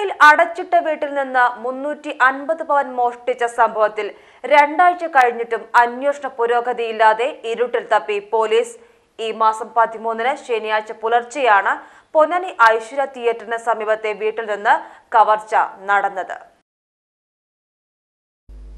പൊന്നാനിയിൽ അടച്ചിട്ട വീട്ടിൽ നിന്ന് മുന്നൂറ്റി അൻപത് പവൻ മോഷ്ടിച്ച സംഭവത്തിൽ രണ്ടാഴ്ച കഴിഞ്ഞിട്ടും അന്വേഷണ പുരോഗതിയില്ലാതെ ഇരുട്ടിൽ തപ്പി പോലീസ്. ഈ മാസം പതിമൂന്നിന് ശനിയാഴ്ച പുലർച്ചെയാണ് പൊന്നനി ഐശ്വര്യ തിയേറ്ററിന് സമീപത്തെ വീട്ടിൽ നിന്ന് കവർച്ച നടന്നത്.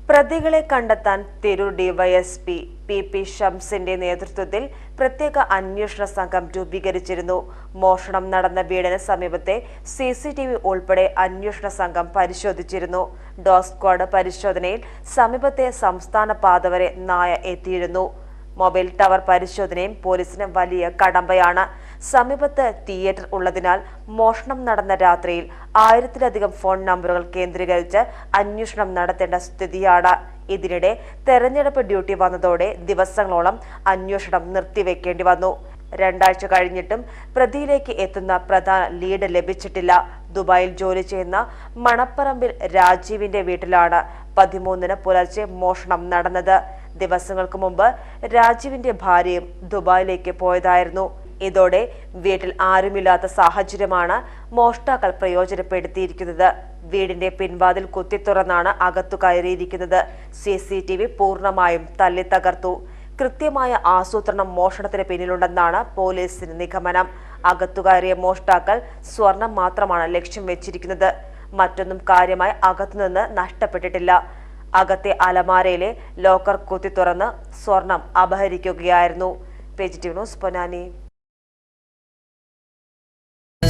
പ്രതികളെ കണ്ടെത്താൻ തിരൂർ ഡിവൈഎസ്പി പി പി ഷംസിന്റെ നേതൃത്വത്തിൽ പ്രത്യേക അന്വേഷണ സംഘം രൂപീകരിച്ചിരുന്നു. മോഷണം നടന്ന വീടിന് സമീപത്തെ സി സി ടി വി ഉൾപ്പെടെ അന്വേഷണ സംഘം പരിശോധിച്ചിരുന്നു. ഡോഗ് സ്ക്വാഡ് പരിശോധനയിൽ സമീപത്തെ സംസ്ഥാന പാത വരെ നായ എത്തിയിരുന്നു. മൊബൈൽ ടവർ പരിശോധനയും പോലീസിന് വലിയ കടമ്പയാണ്. സമീപത്ത് തിയേറ്റർ ഉള്ളതിനാൽ മോഷണം നടന്ന രാത്രിയിൽ ആയിരത്തിലധികം ഫോൺ നമ്പറുകൾ കേന്ദ്രീകരിച്ച് അന്വേഷണം നടത്തേണ്ട സ്ഥിതിയാണ്. ഇതിനിടെ തെരഞ്ഞെടുപ്പ് ഡ്യൂട്ടി വന്നതോടെ ദിവസങ്ങളോളം അന്വേഷണം നിർത്തിവെക്കേണ്ടി വന്നു. രണ്ടാഴ്ച കഴിഞ്ഞിട്ടും പ്രതിയിലേക്ക് എത്തുന്ന പ്രധാന ലീഡ് ലഭിച്ചിട്ടില്ല. ദുബായിൽ ജോലി ചെയ്യുന്ന മണപ്പറമ്പിൽ രാജീവിന്റെ വീട്ടിലാണ് പതിമൂന്നിന് പുലർച്ചെ മോഷണം നടന്നത്. ദിവസങ്ങൾക്ക് മുമ്പ് രാജീവിന്റെ ഭാര്യയും ദുബായിലേക്ക് പോയതായിരുന്നു. ഇതോടെ വീട്ടിൽ ആരുമില്ലാത്ത സാഹചര്യമാണ് മോഷ്ടാക്കൾ പ്രയോജനപ്പെടുത്തിയിരിക്കുന്നത്. വീടിന്റെ പിൻവാതിൽ കുത്തിത്തുറന്നാണ് അകത്തു കയറിയിരിക്കുന്നത്. സി സി ടി വി പൂർണമായും തല്ലി തകർത്തു. കൃത്യമായ ആസൂത്രണം മോഷണത്തിന് പിന്നിലുണ്ടെന്നാണ് പോലീസിന് നിഗമനം. അകത്തുകയറിയ മോഷ്ടാക്കൾ സ്വർണം മാത്രമാണ് ലക്ഷ്യം വെച്ചിരിക്കുന്നത്. മറ്റൊന്നും കാര്യമായി അകത്തുനിന്ന് നഷ്ടപ്പെട്ടിട്ടില്ല. അകത്തെ അലമാരയിലെ ലോക്കർ കുത്തി തുറന്ന് സ്വർണം അപഹരിക്കുകയായിരുന്നു. പേജിറ്റീവ് ന്യൂസ് പൊന്നാനി.